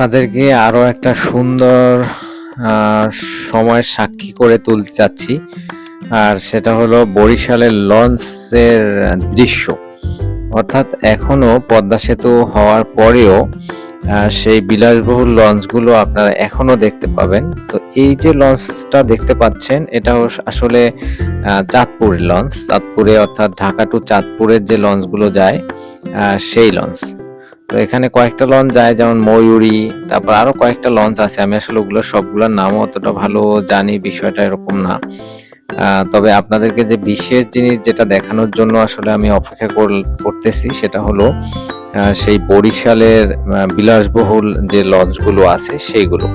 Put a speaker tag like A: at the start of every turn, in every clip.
A: আপনাদেরকে আরও একটা সুন্দর আহ, সময়ের সাক্ষী করে তুলতে চাচ্ছি। আর সেটা হলো বরিশালের লঞ্চের দৃশ্য। অর্থাৎ এখনও পদ্মা সেতু হওয়ার পরেও সেই বিলাসবহুল লঞ্চগুলো আপনারা এখনও দেখতে পাবেন। তো এই যে লঞ্চটা দেখতে পাচ্ছেন এটা আসলে চাঁদপুরের লঞ্চ। চাঁদপুরে অর্থাৎ ঢাকা টু চাঁদপুরের যে লঞ্চগুলো যায় সেই লঞ্চ। তো এখানে কয়েকটা লঞ্চ যায়, যেমন ময়ূরী, তারপর আরও কয়েকটা লঞ্চ আছে। আমি আসলে ওগুলো সবগুলোর নামও অতটা ভালো জানি, বিষয়টা এরকম না। তবে আপনাদেরকে যে বিশেষ জিনিস যেটা দেখানোর জন্য আসলে আমি অপেক্ষা কর- করতেছি, সেটা হলো সেই বরিশালের বিলাসবহুল যে লঞ্চগুলো আছে, সেইগুলো।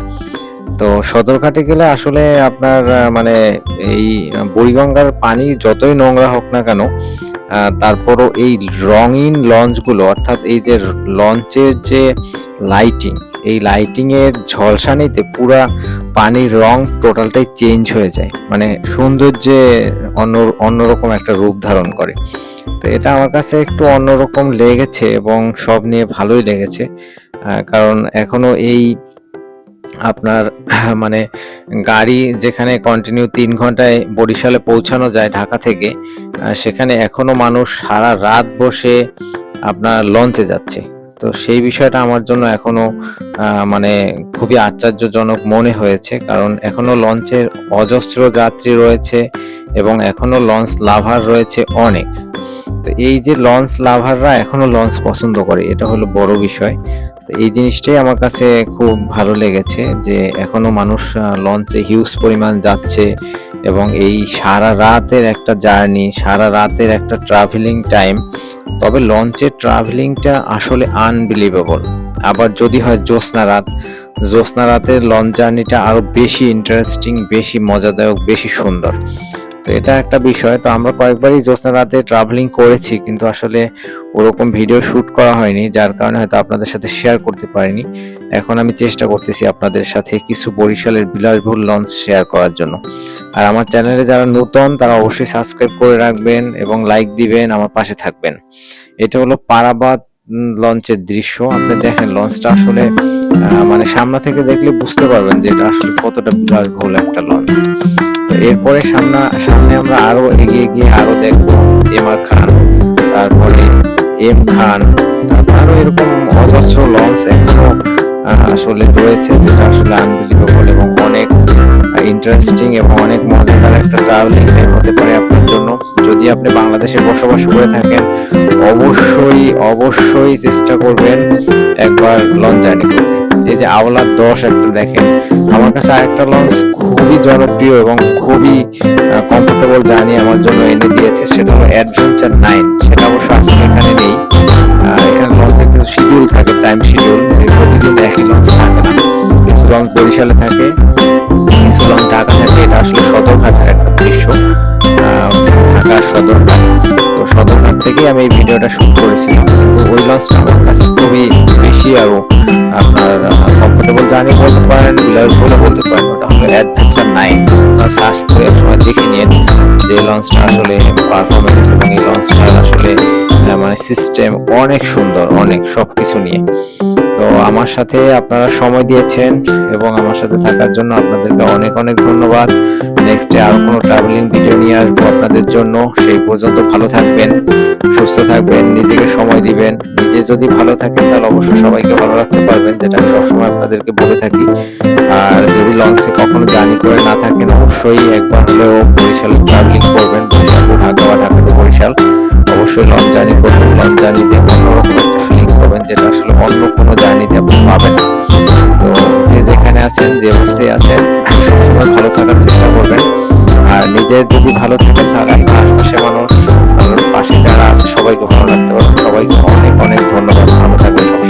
A: তো সদরঘাটে গেলে আসলে আপনার মানে এই বুড়িগঙ্গার পানি যতই নোংরা হোক না কেন তারপরও এই রঙিন লঞ্চগুলো, অর্থাৎ এই যে লঞ্চের যে লাইটিং এই লাইটিং এর ঝলসানিতে পুরা পানির রং টোটালটাই চেঞ্জ হয়ে যায়। মানে সৌন্দর্যে অন্য, অন্যরকম একটা রূপ ধারণ করে। তো এটা আমার কাছে একটু অন্যরকম লেগেছে এবং সব নিয়ে ভালোই লেগেছে। কারণ এখনও এই আপনার মানে গাড়ি যেখানে কন্টিনিউ তিন ঘন্টায় বরিশালে পৌঁছানো যায় ঢাকা থেকে সেখানে এখনও মানুষ সারা রাত বসে আপনার লঞ্চে যাচ্ছে। তো সেই বিষয়টা আমার জন্য এখনও আহ, মানে খুবই আশ্চর্যজনক মনে হয়েছে কারণ এখনও লঞ্চের অজস্র যাত্রী রয়েছে এবং এখনও লঞ্চ লাভার রয়েছে অনেক। তো এই যে লঞ্চ লাভাররা এখনও লঞ্চ পছন্দ করে এটা হলো বড় বিষয়। তো এই জিনিসটাই আমার কাছে খুব ভালো লেগেছে যে এখনও মানুষ লঞ্চে হিউজ পরিমাণ যাচ্ছে এবং এই সারা রাতের একটা জার্নি সারা রাতের একটা ট্রাভেলিং টাইম তবে লঞ্চের ট্রাভেলিংটা আসলে আনবিলিভেবল আবার যদি হয় জ্যোৎস্না রাত, জ্যোৎস্না রাতের লঞ্চ জার্নিটা আরও বেশি ইন্টারেস্টিং বেশি মজাদায়ক, বেশি সুন্দর। তো এটা একটা বিষয়। তো আমরা কয়েকবারই জ্যোৎস্না রাতে ট্রাভেলিং করেছি, কিন্তু আসলে ওরকম ভিডিও শুট করা হয়নি, যার কারণে হয়তো আপনাদের সাথে শেয়ার করতে পারিনি। এখন আমি চেষ্টা করতেছি আপনাদের সাথে কিছু বরিশালের বিলাসবহুল লঞ্চ শেয়ার করার জন্য। আর আমার চ্যানেলে যারা নতুন, তারা অবশ্যই সাবস্ক্রাইব করে রাখবেন এবং লাইক দিবেন, আমার পাশে থাকবেন। এটা হলো পারাবাদ লঞ্চের দৃশ্য। আপনি দেখেন লঞ্চটা আসলে মানে সামনে থেকে দেখলে বুঝতে পারবেন যে এটা আসলে কতটা বিলাসবহুল একটা লঞ্চ। তো এরপরে সামনে সামনে আমরা আরও এগিয়ে গিয়ে আরও দেখব এম আর খান, তারপরে এম খান, তারপর আরও এরকম অজস্র লঞ্চ এখনও আসলে রয়েছে, যেটা আসলে আনবিলিভেবল এবং অনেক ইন্টারেস্টিং এবং অনেক মজাদার একটা ট্রাভেলিং হতে পারে আপনার জন্য। যদি আপনি বাংলাদেশে বসবাস করে থাকেন, অবশ্যই অবশ্যই চেষ্টা করবেন একবার লঞ্চ জার্নি করতে। এই যে আওলার দশ একটা দেখেন, আমার কাছে আরেকটা লঞ্চ খুবই জনপ্রিয় এবং খুবই কমফোর্টেবল জার্নি আমার জন্য এনে দিয়েছে, সেটা হলো অ্যাডভেঞ্চার নাইন সেটা অবশ্য আজকে এখানে নেই। এখানে লঞ্চের কিছু শিডিউল থাকে টাইম শিডিউল প্রতিদিন একই লঞ্চ থাকে না। কিছু লঞ্চ বরিশালে থাকে কিছু লঞ্চ ঢাকা এটা আসলে সদরঘাটের একটা দৃশ্য। ঢাকার সদরঘাট। তো সদরঘাট থেকে আমি এই ভিডিওটা শুট করেছিলাম। কিন্তু ওই লঞ্চটা আমার কাছে খুবই বেশি আরও আপনার কমফোর্টেবল জার্নি বলতে পারেন বলে বলতে পারেন, ওটা হলো অ্যাডভেঞ্চার নাইন সার্চ করে সময় দেখে নিন যে লঞ্চটা আসলে পারফরমেন্স এবং এই লঞ্চটার আসলে মানে সিস্টেম অনেক সুন্দর, অনেক সবকিছু নিয়ে। তো আমার সাথে আপনারা সময় দিয়েছেন এবং আমার সাথে থাকার জন্য আপনাদেরকে অনেক অনেক ধন্যবাদ। নেক্সট আরও কোনো ট্রাভেলিং ভিডিও নিয়ে আসব আপনাদের জন্য। সেই পর্যন্ত ভালো থাকবেন, সুস্থ থাকবেন, নিজেকে সময় দিবেন। নিজে যদি ভালো থাকেন, তাহলে অবশ্যই সবাইকে ভালো রাখতে পারবেন, যেটা আমি সবসময় আপনাদেরকে বলে থাকি। আর যদি লঞ্চে কখনো জার্নি করে না থাকেন, অবশ্যই একবার হলেও বরিশালে ট্রাভেলিং করবেন, বরিশাল, ঢাকা বা ঢাকা টু বরিশাল। অবশ্যই লঞ্চ জার্নি করবেন লঞ্চ জার্নিতে অন্যরকম আছেন যে অবস্থায় আছেন সবসময় ভালো থাকার চেষ্টা করবেন। আর নিজের যদি ভালো